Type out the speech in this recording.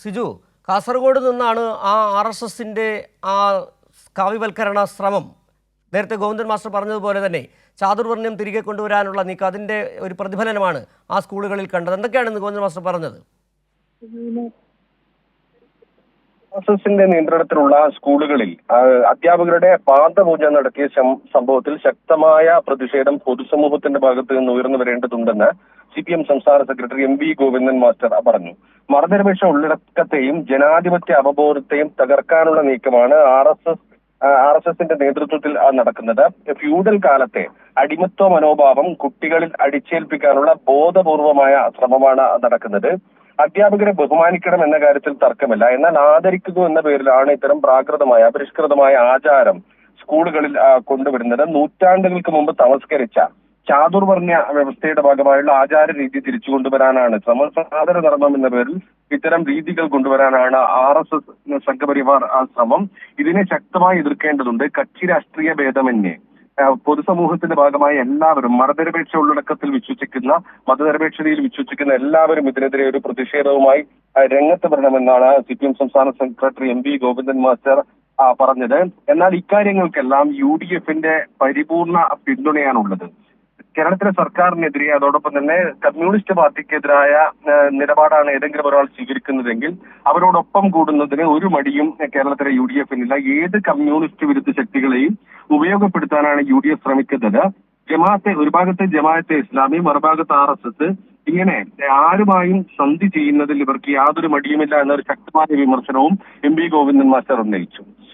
സിജു കാസർഗോഡ് നിന്നാണ് ആ R S എസിന്റെ ആ കാവ്യവൽക്കരണ ശ്രമം. നേരത്തെ ഗോവിന്ദൻ മാസ്റ്റർ പറഞ്ഞതുപോലെ തന്നെ ചാതുർവർണ്യം തിരികെ കൊണ്ടുവരാനുള്ള നീക്കം അതിന്റെ ഒരു പ്രതിഫലനമാണ് ആ സ്കൂളുകളിൽ കണ്ടത്. എന്തൊക്കെയാണ് ഇന്ന് ഗോവിന്ദൻ മാസ്റ്റർ പറഞ്ഞത്? എസിന്റെ നിയന്ത്രണത്തിലുള്ള സ്കൂളുകളിൽ അധ്യാപകരുടെ പാദപൂജ നടത്തിയ സംഭവത്തിൽ ശക്തമായ പ്രതിഷേധം പൊതുസമൂഹത്തിന്റെ ഭാഗത്ത് നിന്ന് ഉയർന്നു വരേണ്ടതുണ്ടെന്ന് സി പി എം സംസ്ഥാന secretary M V Govindan master പറഞ്ഞു. മതനിരപേക്ഷ ഉള്ളടക്കത്തെയും ജനാധിപത്യ അവബോധത്തെയും തകർക്കാനുള്ള നീക്കമാണ് R S S R S എസിന്റെ നേതൃത്വത്തിൽ നടക്കുന്നത്. ഫ്യൂഡൽ കാലത്തെ അടിമത്വ മനോഭാവം കുട്ടികളിൽ അടിച്ചേൽപ്പിക്കാനുള്ള ബോധപൂർവമായ ശ്രമമാണ് നടക്കുന്നത്. അധ്യാപകരെ ബഹുമാനിക്കണം എന്ന കാര്യത്തിൽ തർക്കമില്ല. എന്നാൽ ആദരിക്കുന്നു എന്ന പേരിലാണ് ഇത്തരം പ്രാകൃതമായ പരിഷ്കൃതമായ ആചാരം സ്കൂളുകളിൽ കൊണ്ടുവരുന്നത്. നൂറ്റാണ്ടുകൾക്ക് മുമ്പ് തമസ്കരിച്ച ചാതുർവർണ വ്യവസ്ഥയുടെ ഭാഗമായുള്ള ആചാര രീതി തിരിച്ചു കൊണ്ടുവരാനാണ്. സാദര ധർമ്മം എന്ന പേരിൽ ഇത്തരം രീതികൾ കൊണ്ടുവരാനാണ് ആർ എസ് എസ് സംഘപരിവാർ ശ്രമം. ഇതിനെ ശക്തമായി എതിർക്കേണ്ടതുണ്ട് കക്ഷി രാഷ്ട്രീയ ഭേദമന്യേ. പൊതുസമൂഹത്തിന്റെ ഭാഗമായ എല്ലാവരും മതനിരപേക്ഷ ഉള്ളടക്കത്തിൽ വിശ്വസിക്കുന്ന മതനിരപേക്ഷതയിൽ വിശ്വസിക്കുന്ന എല്ലാവരും ഇതിനെതിരെ ഒരു പ്രതിഷേധവുമായി രംഗത്ത് വരണമെന്നാണ് സി പി എം സംസ്ഥാന secretary M V Govindan master പറഞ്ഞത്. എന്നാൽ ഇക്കാര്യങ്ങൾക്കെല്ലാം യു ഡി എഫിന്റെ പരിപൂർണ പിന്തുണയാണുള്ളത്. കേരളത്തിലെ സർക്കാരിനെതിരെ അതോടൊപ്പം തന്നെ കമ്മ്യൂണിസ്റ്റ് പാർട്ടിക്കെതിരായ നിലപാടാണ് ഏതെങ്കിലും ഒരാൾ സ്വീകരിക്കുന്നതെങ്കിൽ അവരോടൊപ്പം കൂടുന്നതിന് ഒരു മടിയും കേരളത്തിലെ യു ഡി എഫിനില്ല ഏത് കമ്മ്യൂണിസ്റ്റ് വിരുദ്ധ ശക്തികളെയും ഉപയോഗപ്പെടുത്താനാണ് യു ഡി എഫ് ശ്രമിക്കുന്നത്. ജമാഅത്തെ ഒരു ഭാഗത്തെ ജമാഅത്തെ ഇസ്ലാമി മറുഭാഗത്ത് ആർ എസ് എസ് ഇങ്ങനെ ആരുമായും സന്ധി ചെയ്യുന്നതിൽ ഇവർക്ക് യാതൊരു മടിയുമില്ല എന്നൊരു ശക്തമായ വിമർശനവും എം വി ഗോവിന്ദൻ മാസ്റ്റർ ഉന്നയിച്ചു.